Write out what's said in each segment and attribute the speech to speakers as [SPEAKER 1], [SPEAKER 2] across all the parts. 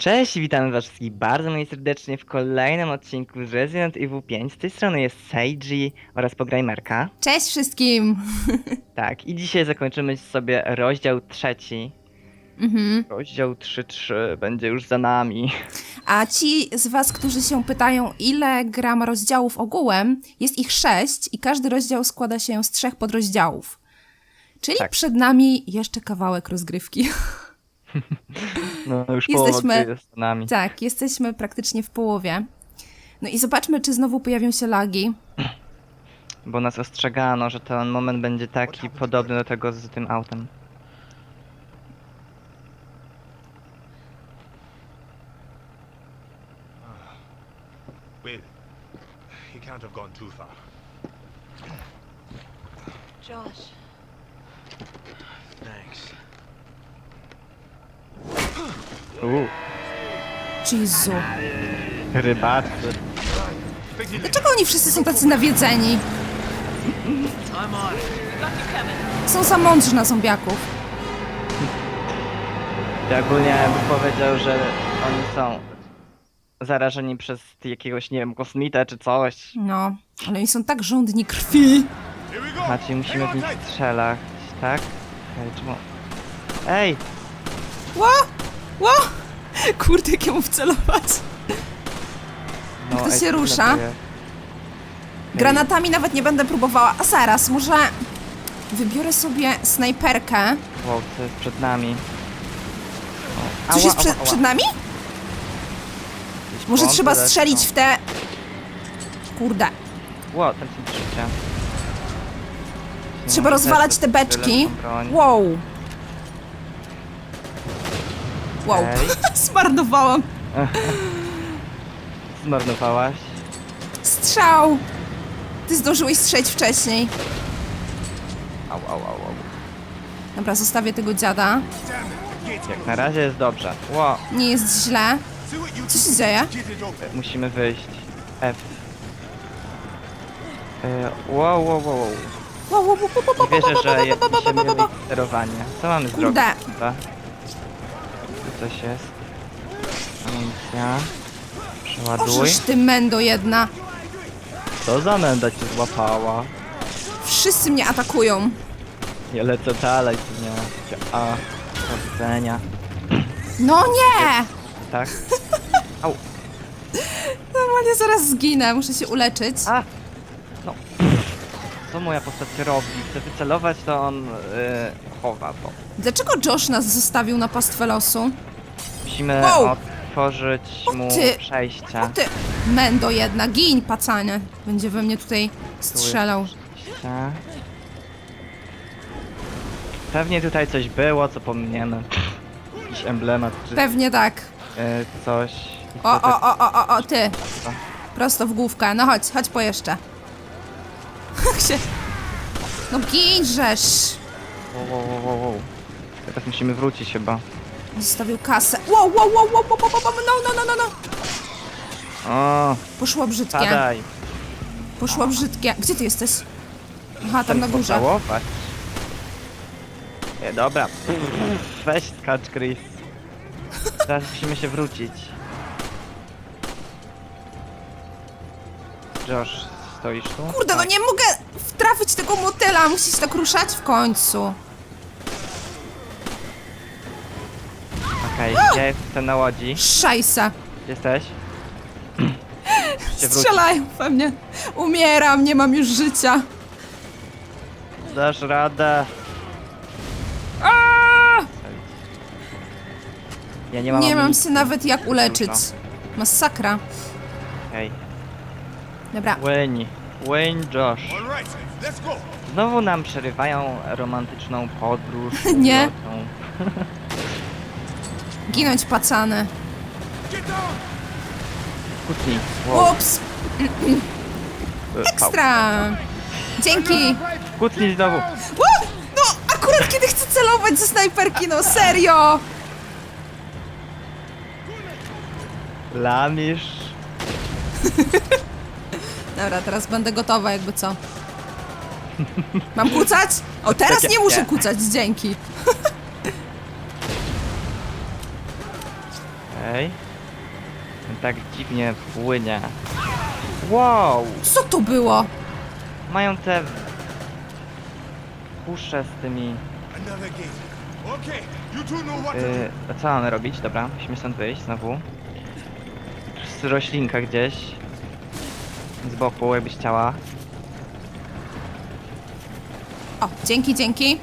[SPEAKER 1] Cześć, witamy was wszystkich bardzo mniej serdecznie w kolejnym odcinku z Resident Evil 5. Z tej strony jest Seiji oraz Pograjmerka.
[SPEAKER 2] Cześć wszystkim!
[SPEAKER 1] Tak, i dzisiaj zakończymy sobie rozdział trzeci.
[SPEAKER 2] Mhm.
[SPEAKER 1] Rozdział 3.3 będzie już za nami.
[SPEAKER 2] A ci z was, którzy się pytają, ile gram rozdziałów ogółem, jest ich sześć i każdy rozdział składa się z trzech podrozdziałów. Czyli
[SPEAKER 1] Tak.
[SPEAKER 2] przed nami jeszcze kawałek rozgrywki.
[SPEAKER 1] No już
[SPEAKER 2] Jesteśmy-
[SPEAKER 1] połowa jest nami.
[SPEAKER 2] tak, jesteśmy praktycznie w połowie. No i zobaczmy, czy znowu pojawią się lagi.
[SPEAKER 1] Bo nas ostrzegano, że ten moment będzie taki podobny do tego z tym autem.
[SPEAKER 3] Wait. He can't have gone too far.
[SPEAKER 4] Josh.
[SPEAKER 3] Thanks.
[SPEAKER 1] Uuu,
[SPEAKER 2] Jezu.
[SPEAKER 1] rybacy.
[SPEAKER 2] Dlaczego oni wszyscy są tacy nawiedzeni? Są za mądrzy na zombiaków.
[SPEAKER 1] Ja ogólnie bym powiedział, że oni są zarażeni przez jakiegoś, nie wiem, kosmita czy coś.
[SPEAKER 2] No, ale oni są tak żądni krwi.
[SPEAKER 1] Maciej, musimy w nich strzelać, tak? Ej, czemu? Ej!
[SPEAKER 2] Ło! Ło! Kurde, jak ja mu wcelować.
[SPEAKER 1] No,
[SPEAKER 2] to
[SPEAKER 1] ej,
[SPEAKER 2] się rusza? Granatami nawet nie będę próbowała. A zaraz, może wybiorę sobie snajperkę.
[SPEAKER 1] Wow, co jest przed nami? O,
[SPEAKER 2] Coś
[SPEAKER 1] ała,
[SPEAKER 2] jest przed,
[SPEAKER 1] ała,
[SPEAKER 2] przed nami?
[SPEAKER 1] Jakieś
[SPEAKER 2] Może trzeba strzelić w te... Kurde.
[SPEAKER 1] Ło, ten się trzycia.
[SPEAKER 2] Trzeba rozwalać te beczki.
[SPEAKER 1] Wow.
[SPEAKER 2] Wow. Wow.
[SPEAKER 1] Ej.
[SPEAKER 2] Zmarnowałam.
[SPEAKER 1] Zmarnowałaś.
[SPEAKER 2] Strzał. Ty zdążyłeś strzeć wcześniej.
[SPEAKER 1] Au, au, au, au.
[SPEAKER 2] Dobra, zostawię tego dziada.
[SPEAKER 1] Jak na razie jest dobrze. Ło,
[SPEAKER 2] Nie jest źle. Co się dzieje?
[SPEAKER 1] musimy wyjść. F. E, Wow, wow, wow, wow.
[SPEAKER 2] Wow, wow, wow, wow, wow,
[SPEAKER 1] Nie wierzę, że
[SPEAKER 2] wow,
[SPEAKER 1] je-
[SPEAKER 2] wow, wow, wow, wow,
[SPEAKER 1] musimy
[SPEAKER 2] wow.
[SPEAKER 1] mieć sterowanie. Co mamy
[SPEAKER 2] Kurde.
[SPEAKER 1] zrobić? Chyba? Tu coś jest. Amunicja. Przeładuj.
[SPEAKER 2] Ożeż ty mendo jedna.
[SPEAKER 1] Co za menda cię złapała?
[SPEAKER 2] Wszyscy mnie atakują.
[SPEAKER 1] Nie lecę dalej, tu nie. A, do widzenia.
[SPEAKER 2] No nie!
[SPEAKER 1] Tak? Au.
[SPEAKER 2] Normalnie zaraz zginę, muszę się uleczyć.
[SPEAKER 1] A! No. Co moja postać robi? Chce wycelować, to on yy, chowa to.
[SPEAKER 2] Dlaczego Josh nas zostawił na pastwę losu?
[SPEAKER 1] Musimy
[SPEAKER 2] Wow.
[SPEAKER 1] otworzyć
[SPEAKER 2] O
[SPEAKER 1] mu
[SPEAKER 2] ty.
[SPEAKER 1] przejście.
[SPEAKER 2] O ty, mendo jedna, gin pacanie. Będzie we mnie tutaj strzelał.
[SPEAKER 1] Przejście. Pewnie tutaj coś było, co pominiemy. Jakiś emblemat czy
[SPEAKER 2] Pewnie tak.
[SPEAKER 1] yy, coś. I
[SPEAKER 2] O,
[SPEAKER 1] co
[SPEAKER 2] o,
[SPEAKER 1] tak-
[SPEAKER 2] o, o, o, o, ty. Prosto w główkę. No chodź, chodź po jeszcze. się... No ginżesz.
[SPEAKER 1] Wow, wow, wow, wow, wow. Teraz musimy wrócić chyba.
[SPEAKER 2] Zostawił kasę. Wow, wow, wow, wow, wow, wow, wow, no, no, no, no, no.
[SPEAKER 1] O,
[SPEAKER 2] Poszło brzydkie.
[SPEAKER 1] padaj.
[SPEAKER 2] Poszło brzydkie. Gdzie ty jesteś? Aha, tam na górze.
[SPEAKER 1] pocałować. Nie, dobra. Weź skacz, Chris. Teraz musimy się wrócić. Josh, stoisz tu?
[SPEAKER 2] Kurde, no nie mogę wtrafić tego motyla. Musisz tak ruszać w końcu.
[SPEAKER 1] Okej, gdzie jestem na łodzi?
[SPEAKER 2] Szajsa.
[SPEAKER 1] Jesteś?
[SPEAKER 2] Strzelają we mnie. Umieram, nie mam już życia.
[SPEAKER 1] Dasz radę.
[SPEAKER 2] Aaaa!
[SPEAKER 1] Ja nie mam
[SPEAKER 2] Nie mam
[SPEAKER 1] amunicji.
[SPEAKER 2] się nawet jak uleczyć. Masakra.
[SPEAKER 1] Okej.
[SPEAKER 2] Dobra.
[SPEAKER 1] Wayne. Wayne Josh.
[SPEAKER 3] All right. Let's go.
[SPEAKER 1] Znowu nam przerywają romantyczną podróż.
[SPEAKER 2] Nie. Ginąć
[SPEAKER 3] down.
[SPEAKER 1] Kutni. Wow.
[SPEAKER 2] Ups,
[SPEAKER 1] E,
[SPEAKER 2] ekstra. Dzięki.
[SPEAKER 1] Kutni znowu.
[SPEAKER 2] Ło! No, akurat kiedy chcę celować ze snajperki, no serio.
[SPEAKER 1] Lamisz.
[SPEAKER 2] Dobra, teraz będę gotowa, jakby co. Mam kucać? O, teraz nie muszę kucać, dzięki.
[SPEAKER 1] Okej. On Tak dziwnie płynie. Wow!
[SPEAKER 2] Co to było?
[SPEAKER 1] Mają te... Kusze z tymi...
[SPEAKER 3] Another gate. Okay, you two know what to
[SPEAKER 1] Yy, a co mamy robić? Dobra, musimy stąd wyjść znowu. Z roślinka gdzieś. Z boku, jakbyś chciała.
[SPEAKER 2] O, dzięki, dzięki.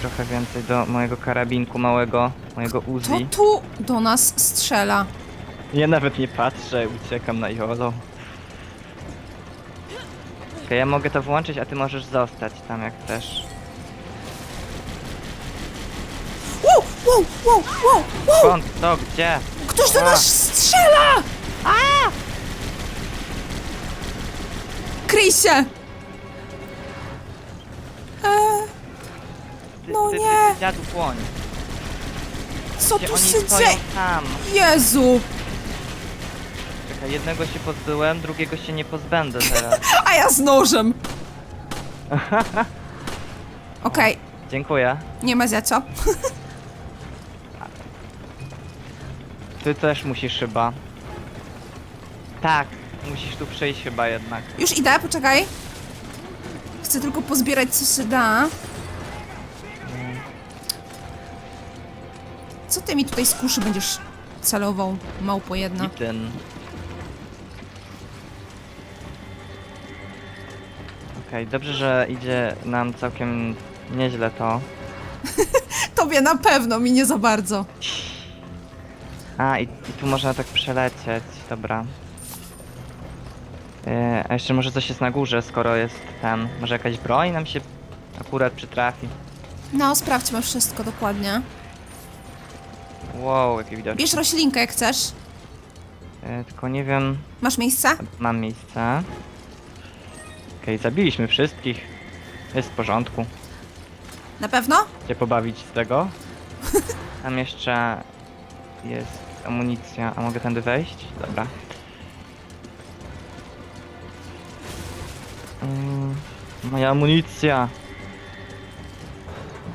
[SPEAKER 1] Trochę więcej do mojego karabinku małego, mojego
[SPEAKER 2] To
[SPEAKER 1] Uzi.
[SPEAKER 2] tu do nas strzela.
[SPEAKER 1] Ja nawet nie patrzę, uciekam na jolo. Okej, ja mogę to włączyć, a ty możesz zostać tam jak chcesz.
[SPEAKER 2] Wow, wow, wow, wow, wow!
[SPEAKER 1] Skąd? To? Gdzie?
[SPEAKER 2] Ktoś do
[SPEAKER 1] A.
[SPEAKER 2] nas strzela! A! Kryj się!
[SPEAKER 1] Ty,
[SPEAKER 2] No
[SPEAKER 1] ty, ty,
[SPEAKER 2] nie.
[SPEAKER 1] ty, dziadu płoń.
[SPEAKER 2] co
[SPEAKER 1] Gdzie
[SPEAKER 2] tu
[SPEAKER 1] oni
[SPEAKER 2] się
[SPEAKER 1] stoją
[SPEAKER 2] dzieje?
[SPEAKER 1] tam?
[SPEAKER 2] Jezu!
[SPEAKER 1] Czekaj, jednego się pozbyłem, drugiego się nie pozbędę teraz.
[SPEAKER 2] A ja z nożem! Okej,
[SPEAKER 1] Dziękuję.
[SPEAKER 2] nie ma za co.
[SPEAKER 1] Ty też musisz chyba. Tak, musisz tu przejść chyba jednak.
[SPEAKER 2] Już idę, poczekaj. Chcę tylko pozbierać co się da. Ty mi tutaj z kuszy będziesz celował, małpo jedna?
[SPEAKER 1] I ten. Okej, dobrze, że idzie nam całkiem nieźle to.
[SPEAKER 2] Tobie na pewno, mi nie za bardzo.
[SPEAKER 1] A, i, i tu można tak przelecieć, dobra. Yy, a jeszcze może coś jest na górze, skoro jest ten... Może jakaś broń nam się akurat przytrafi.
[SPEAKER 2] No, sprawdźmy wszystko dokładnie.
[SPEAKER 1] Wow, jakie widok.
[SPEAKER 2] Bierz roślinkę jak chcesz.
[SPEAKER 1] Yy, tylko nie wiem...
[SPEAKER 2] Masz miejsce?
[SPEAKER 1] Mam miejsce. Okej, zabiliśmy wszystkich. Jest w porządku.
[SPEAKER 2] Na pewno?
[SPEAKER 1] Cię pobawić z tego. Tam jeszcze jest amunicja. A mogę tędy wejść? Dobra. Mm, moja amunicja.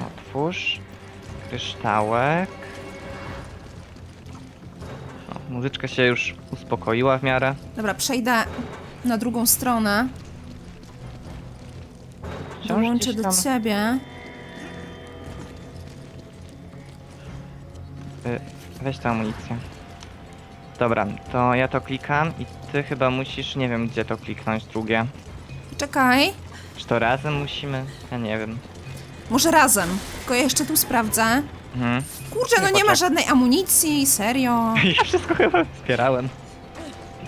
[SPEAKER 1] Otwórz. Kryształek. Muzyczka się już uspokoiła w miarę.
[SPEAKER 2] Dobra, przejdę na drugą stronę.
[SPEAKER 1] Wciąż
[SPEAKER 2] Dołączę
[SPEAKER 1] gdzieś
[SPEAKER 2] do
[SPEAKER 1] tam-
[SPEAKER 2] ciebie.
[SPEAKER 1] Y, Weź tę amunicję. Dobra, to ja to klikam i ty chyba musisz, nie wiem gdzie to kliknąć drugie.
[SPEAKER 2] Czekaj.
[SPEAKER 1] Czy to razem musimy? Ja nie wiem.
[SPEAKER 2] Może razem. Tylko ja jeszcze tu sprawdzę.
[SPEAKER 1] Mhm.
[SPEAKER 2] Kurczę, no
[SPEAKER 1] Nie,
[SPEAKER 2] ma żadnej amunicji, serio.
[SPEAKER 1] Ja wszystko chyba zbierałem.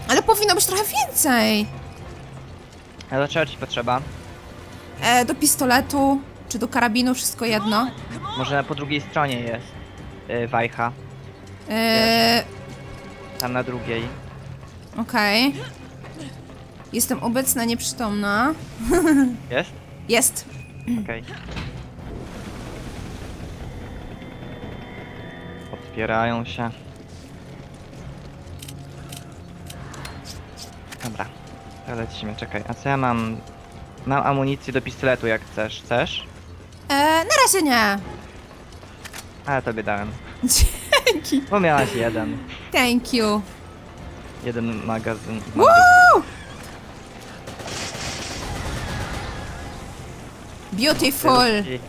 [SPEAKER 2] Ale powinno być trochę więcej.
[SPEAKER 1] A do czego ci potrzeba?
[SPEAKER 2] E, do pistoletu, czy do karabinu, wszystko jedno.
[SPEAKER 1] Może po drugiej stronie jest y, wajcha.
[SPEAKER 2] E,
[SPEAKER 1] Tam na drugiej.
[SPEAKER 2] Okej. Jestem obecna, nieprzytomna.
[SPEAKER 1] Jest?
[SPEAKER 2] Jest.
[SPEAKER 1] Okej. Otwierają się. Dobra. To lecimy, czekaj. A co ja mam? Mam amunicję do pistoletu jak chcesz. Chcesz?
[SPEAKER 2] E, na razie nie.
[SPEAKER 1] A ja tobie dałem.
[SPEAKER 2] Dzięki.
[SPEAKER 1] Bo miałaś jeden.
[SPEAKER 2] Thank you.
[SPEAKER 1] Jeden magazyn.
[SPEAKER 2] Woo! Beautiful.
[SPEAKER 1] Czekaj,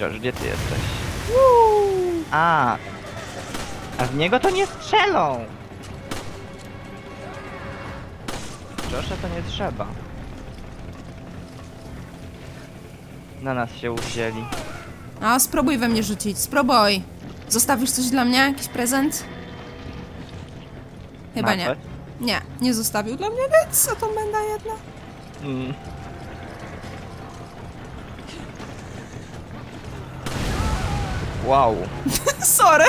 [SPEAKER 1] Josh, gdzie ty jesteś? A, a w niego to nie strzelą! Josha to nie trzeba. Na nas się uwzięli.
[SPEAKER 2] A, spróbuj we mnie rzucić, spróbuj. Zostawisz coś dla mnie? Jakiś prezent? Chyba nie.
[SPEAKER 1] Nawet?
[SPEAKER 2] Nie, nie zostawił dla mnie nic, co to będę jedna.
[SPEAKER 1] Mm. Wow.
[SPEAKER 2] Sorry.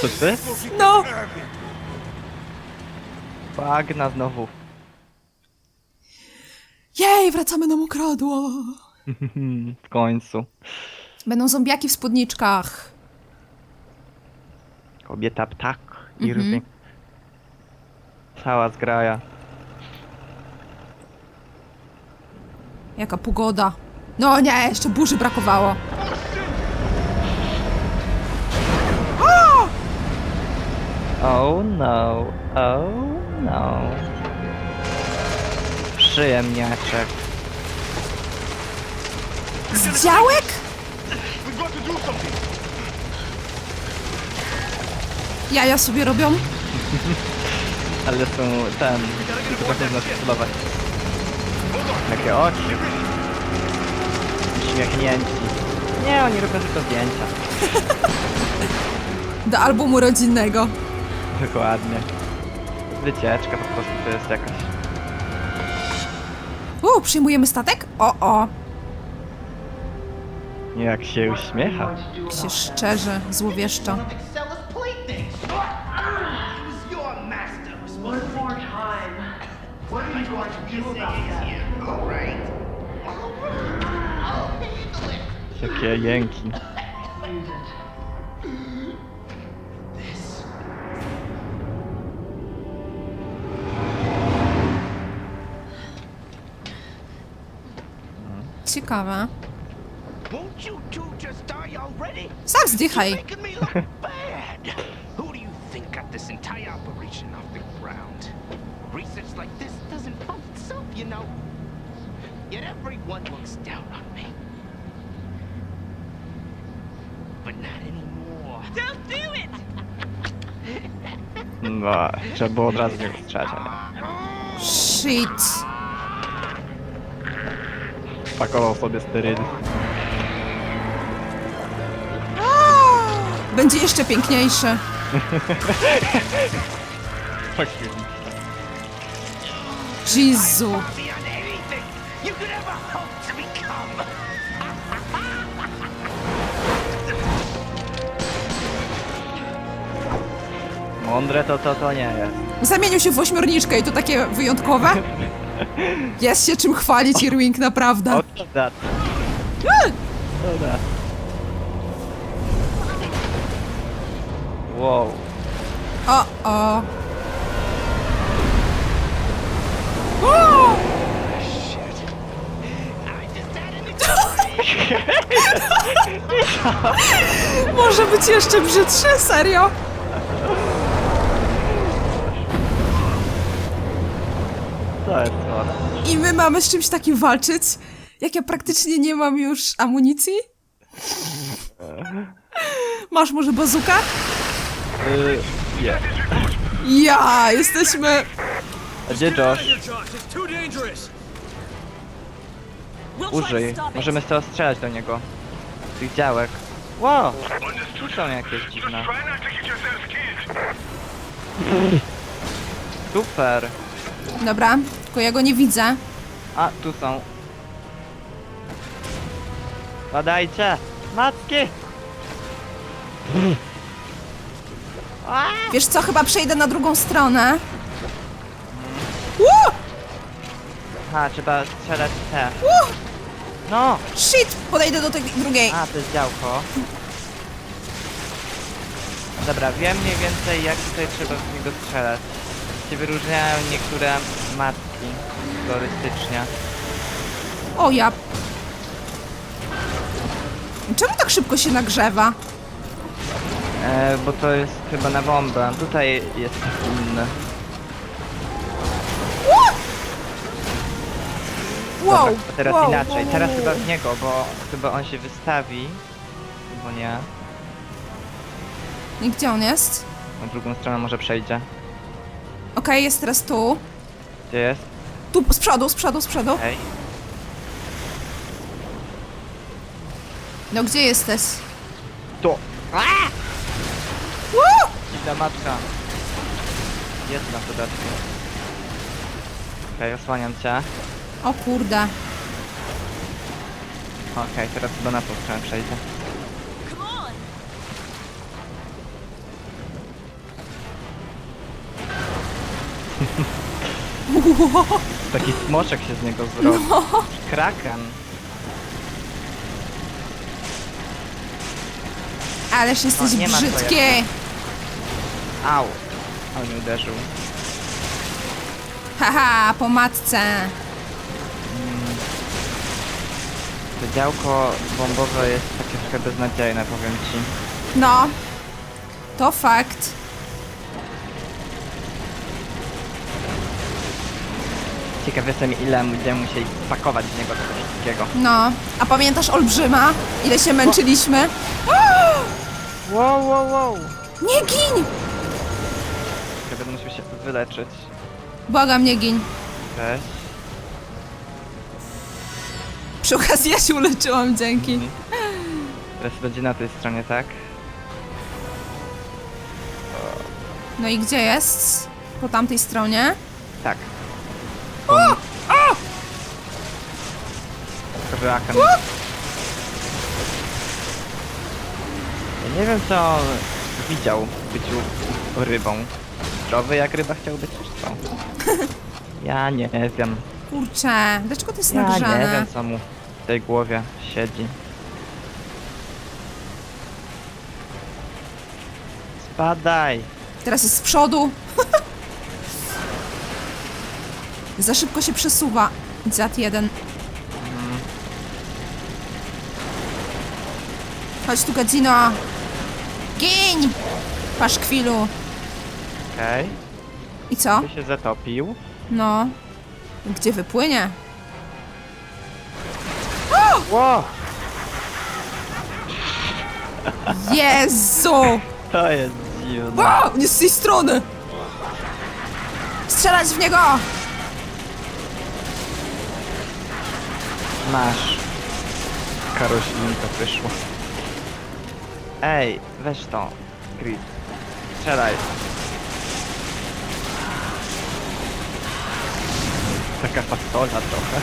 [SPEAKER 1] To ty?
[SPEAKER 2] No.
[SPEAKER 1] Bagna znowu.
[SPEAKER 2] Jej, wracamy na mokradło.
[SPEAKER 1] w końcu.
[SPEAKER 2] Będą zombiaki w spódniczkach.
[SPEAKER 1] Kobieta ptak i
[SPEAKER 2] Mhm.
[SPEAKER 1] Cała zgraja.
[SPEAKER 2] Jaka pogoda. No nie, jeszcze burzy brakowało.
[SPEAKER 1] Oh no, oh no. Przyjemniaczek.
[SPEAKER 2] Z działek?
[SPEAKER 3] To!
[SPEAKER 2] Jaja sobie robią?
[SPEAKER 1] Ale są ten, potrafią nas celować. Takie oczy. Uśmiechnięci. Nie, oni robią tylko zdjęcia.
[SPEAKER 2] Do albumu rodzinnego.
[SPEAKER 1] Dokładnie. Wycieczka po prostu to jest jakaś.
[SPEAKER 2] U, przyjmujemy statek? O, o.
[SPEAKER 1] Jak się uśmiecha.
[SPEAKER 2] Jak się szczerze, złowieszczo.
[SPEAKER 4] Sell us off the ground? Research like this doesn't fund itself, you know. Yet everyone looks down on me. But not anymore. Don't do it!
[SPEAKER 1] No, trzeba było od razu nie strzelać,
[SPEAKER 2] Shit.
[SPEAKER 1] Pakował sobie sterydy.
[SPEAKER 2] Będzie jeszcze piękniejszy. Jezu.
[SPEAKER 4] Beyond anything you could ever hope to become.
[SPEAKER 1] Mądre to to to nie jest.
[SPEAKER 2] Zamienił się w ośmiorniczkę i to takie wyjątkowe. Jest się czym chwalić, Irwing, naprawdę.
[SPEAKER 1] Dat. Dobra. Wow.
[SPEAKER 2] O, o. O! Może być jeszcze brzydszy, serio?
[SPEAKER 1] Jest chore.
[SPEAKER 2] I my mamy z czymś takim walczyć? Jak ja praktycznie nie mam już amunicji? Masz może bazuka?
[SPEAKER 1] Yy, nie.
[SPEAKER 2] Ja, jesteśmy...
[SPEAKER 1] A gdzie Josh? Użyj. Możemy z tego strzelać do niego. Z tych działek. Wow! Tu są jakieś dziwne. Super!
[SPEAKER 2] Dobra, tylko ja go nie widzę.
[SPEAKER 1] A, tu są. Badajcie! Matki!
[SPEAKER 2] Wiesz co, chyba przejdę na drugą stronę. Ło!
[SPEAKER 1] Ha, trzeba strzelać w te.
[SPEAKER 2] Ło!
[SPEAKER 1] No!
[SPEAKER 2] Shit! Podejdę do tej drugiej.
[SPEAKER 1] A, to jest działko. Dobra, wiem mniej więcej jak tutaj trzeba w niego strzelać. Się wyróżniają niektóre matki kolorystycznie.
[SPEAKER 2] O ja. Czemu tak szybko się nagrzewa?
[SPEAKER 1] E, bo to jest chyba na bombę. Tutaj jest inny.
[SPEAKER 2] Wow,
[SPEAKER 1] Dobra, to teraz
[SPEAKER 2] wow,
[SPEAKER 1] inaczej.
[SPEAKER 2] wow,
[SPEAKER 1] Teraz
[SPEAKER 2] wow.
[SPEAKER 1] chyba w niego, bo chyba on się wystawi. Albo nie.
[SPEAKER 2] I gdzie on jest?
[SPEAKER 1] Na drugą stronę może przejdzie.
[SPEAKER 2] Okej, jest teraz tu.
[SPEAKER 1] Gdzie jest?
[SPEAKER 2] Tu, z przodu, z przodu, z przodu.
[SPEAKER 1] Ej.
[SPEAKER 2] No gdzie jesteś?
[SPEAKER 1] Tu!
[SPEAKER 2] Woo!
[SPEAKER 1] Dziwna matka. Jest na dodatku. Okej, osłaniam cię.
[SPEAKER 2] O kurde.
[SPEAKER 1] Okej, teraz chyba na tą stronę Taki smoczek się z niego zrobił. Kraken.
[SPEAKER 2] Ależ jesteś
[SPEAKER 1] No, nie ma to
[SPEAKER 2] brzydki.
[SPEAKER 1] Au. On mnie uderzył.
[SPEAKER 2] Haha, po matce.
[SPEAKER 1] To działko bombowe jest takie trochę beznadziejne, powiem ci.
[SPEAKER 2] No. To fakt.
[SPEAKER 1] Ciekaw jestem ile będziemy musieli spakować z niego tego wszystkiego.
[SPEAKER 2] No, a pamiętasz Olbrzyma? Ile się męczyliśmy?
[SPEAKER 1] Wow, wow, wow!
[SPEAKER 2] Nie gin!
[SPEAKER 1] Ja będę musiał się wyleczyć.
[SPEAKER 2] Błagam, nie gin.
[SPEAKER 1] Cześć.
[SPEAKER 2] Przy okazji ja się uleczyłam, dzięki.
[SPEAKER 1] Teraz będzie na tej stronie, tak?
[SPEAKER 2] No i gdzie jest? Po tamtej stronie?
[SPEAKER 1] Tak. O! Rakan. Ja nie wiem co on widział w byciu rybą. Zdrowy jak ryba chciał być, czy co? Ja nie wiem.
[SPEAKER 2] Kurczę, dlaczego to jest
[SPEAKER 1] Ja
[SPEAKER 2] nagrzane?
[SPEAKER 1] nie wiem co mu w tej głowie siedzi. Spadaj!
[SPEAKER 2] Teraz jest z przodu. Za szybko się przesuwa. Zat jeden. Chodź tu, Gadzino. Giń! Paszkwilu.
[SPEAKER 1] Okej.
[SPEAKER 2] I co?
[SPEAKER 1] Ty się zatopił.
[SPEAKER 2] No. Gdzie wypłynie?
[SPEAKER 1] Ło!
[SPEAKER 2] Jezu!
[SPEAKER 1] To jest dziwne.
[SPEAKER 2] O! Nie z tej strony! Strzelać w niego!
[SPEAKER 1] Masz. Karoślinka wyszła. Ej, weź to. Chris. Strzelaj. Taka fasola trochę.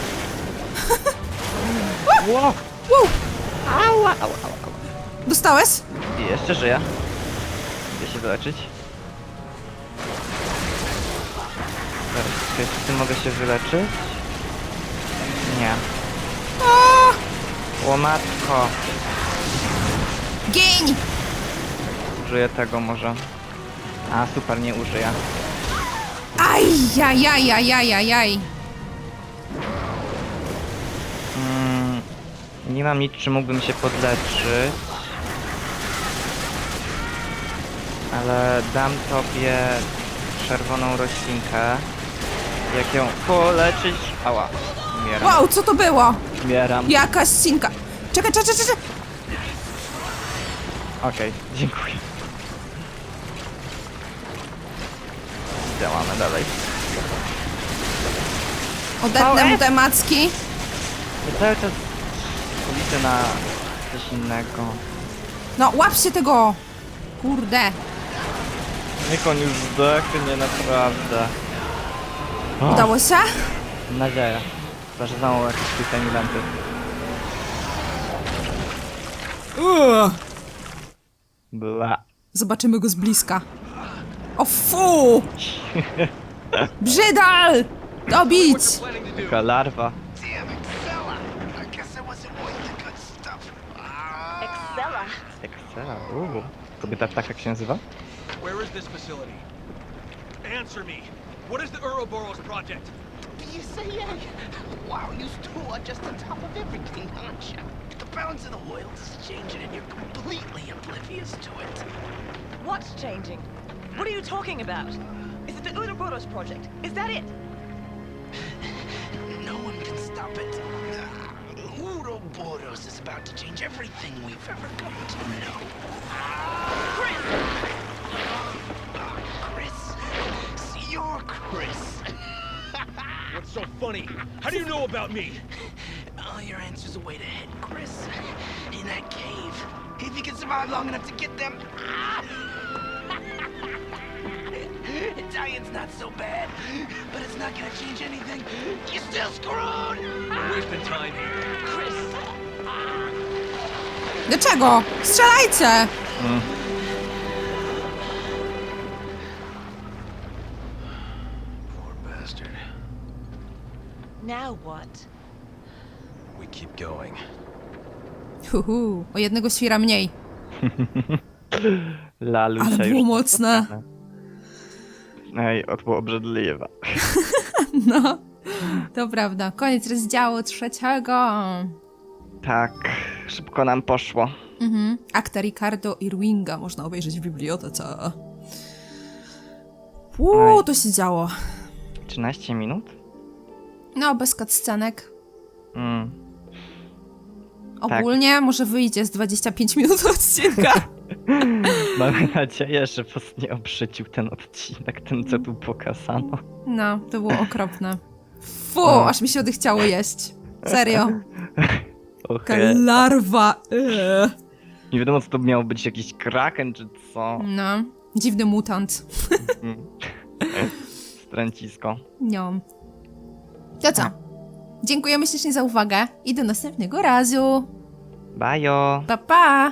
[SPEAKER 1] Ło!
[SPEAKER 2] Wow!
[SPEAKER 1] Ała, ała, ała, ała.
[SPEAKER 2] Dostałeś?
[SPEAKER 1] I jeszcze żyję. Idę się wyleczyć. Teraz, czy tym mogę się wyleczyć? Nie. O matko.
[SPEAKER 2] Giń!
[SPEAKER 1] Użyję tego może. A, super, nie użyję.
[SPEAKER 2] Ajajajajajajaj.
[SPEAKER 1] Mm, nie mam nic, czy mógłbym się podleczyć. Ale dam tobie czerwoną roślinkę. Jak ją poleczyć... Ała. Umieram.
[SPEAKER 2] Wow, co to było?
[SPEAKER 1] Umieram.
[SPEAKER 2] Jaka ścinka. Czekaj, czekaj, czekaj. czekaj.
[SPEAKER 1] Okej, dziękuję. Działamy dalej.
[SPEAKER 2] Odetnę mu te macki.
[SPEAKER 1] Ja cały czas liczę na coś innego.
[SPEAKER 2] No, łap się tego. Kurde.
[SPEAKER 1] Niech on już zdechnie, naprawdę.
[SPEAKER 2] Udało się?
[SPEAKER 1] Mam znowu jakieś pisanie lenty. Bla.
[SPEAKER 2] Zobaczymy go z bliska. O fu! Brzydal! Dobić!
[SPEAKER 1] Taka larwa.
[SPEAKER 4] Damn it, fella! I guess I wasn't worth the good stuff. Ah.
[SPEAKER 5] Excella.
[SPEAKER 1] Excela, uuu. Kobieta ptaka jak się nazywa?
[SPEAKER 3] Where is this facility? Answer me. What is the Ouroboros project?
[SPEAKER 4] You say, yeah. Wow, you two are just on top of everything, aren't you? The balance of the world is changing and you're completely oblivious to it.
[SPEAKER 5] What's changing? What are you talking about? Is it the Ouroboros project? Is that it?
[SPEAKER 4] No one can stop it. Ouroboros is about to change everything we've ever come to know.
[SPEAKER 3] Funny? How do you know about me?
[SPEAKER 4] All your answers await ahead, Chris. In that cave. If you can survive long enough to get them. Italian's not so bad, but it's not gonna change anything. You're still screwed!
[SPEAKER 3] We're wasting time here.
[SPEAKER 4] Chris!
[SPEAKER 2] Dlaczego? Strzelajcie!
[SPEAKER 3] Poor keep going.
[SPEAKER 2] Huhu, o jednego świra mniej.
[SPEAKER 1] Lalusia
[SPEAKER 2] Ale
[SPEAKER 1] już
[SPEAKER 2] było mocne.
[SPEAKER 1] Ej, to było obrzydliwe.
[SPEAKER 2] No, to prawda. Koniec rozdziału trzeciego.
[SPEAKER 1] Tak, szybko nam poszło.
[SPEAKER 2] Mhm. Akta Ricardo Irwinga można obejrzeć w bibliotece. Uuu,
[SPEAKER 1] Oj.
[SPEAKER 2] to się działo.
[SPEAKER 1] 13 minut?
[SPEAKER 2] No, bez cutscenek.
[SPEAKER 1] Mm.
[SPEAKER 2] Ogólnie może wyjdzie z 25 minut odcinka.
[SPEAKER 1] Mamy nadzieję, że was nie obrzydził ten odcinek, ten co tu pokazano.
[SPEAKER 2] No, to było okropne. Fu,
[SPEAKER 1] O.
[SPEAKER 2] aż mi się odechciało jeść. Serio. Larwa. Eee.
[SPEAKER 1] nie wiadomo co to miało być, jakiś kraken czy co.
[SPEAKER 2] No, dziwny mutant.
[SPEAKER 1] Mm. Stręcisko.
[SPEAKER 2] No. To co? Dziękujemy ślicznie za uwagę i do następnego razu.
[SPEAKER 1] Bajo!
[SPEAKER 2] Pa, pa!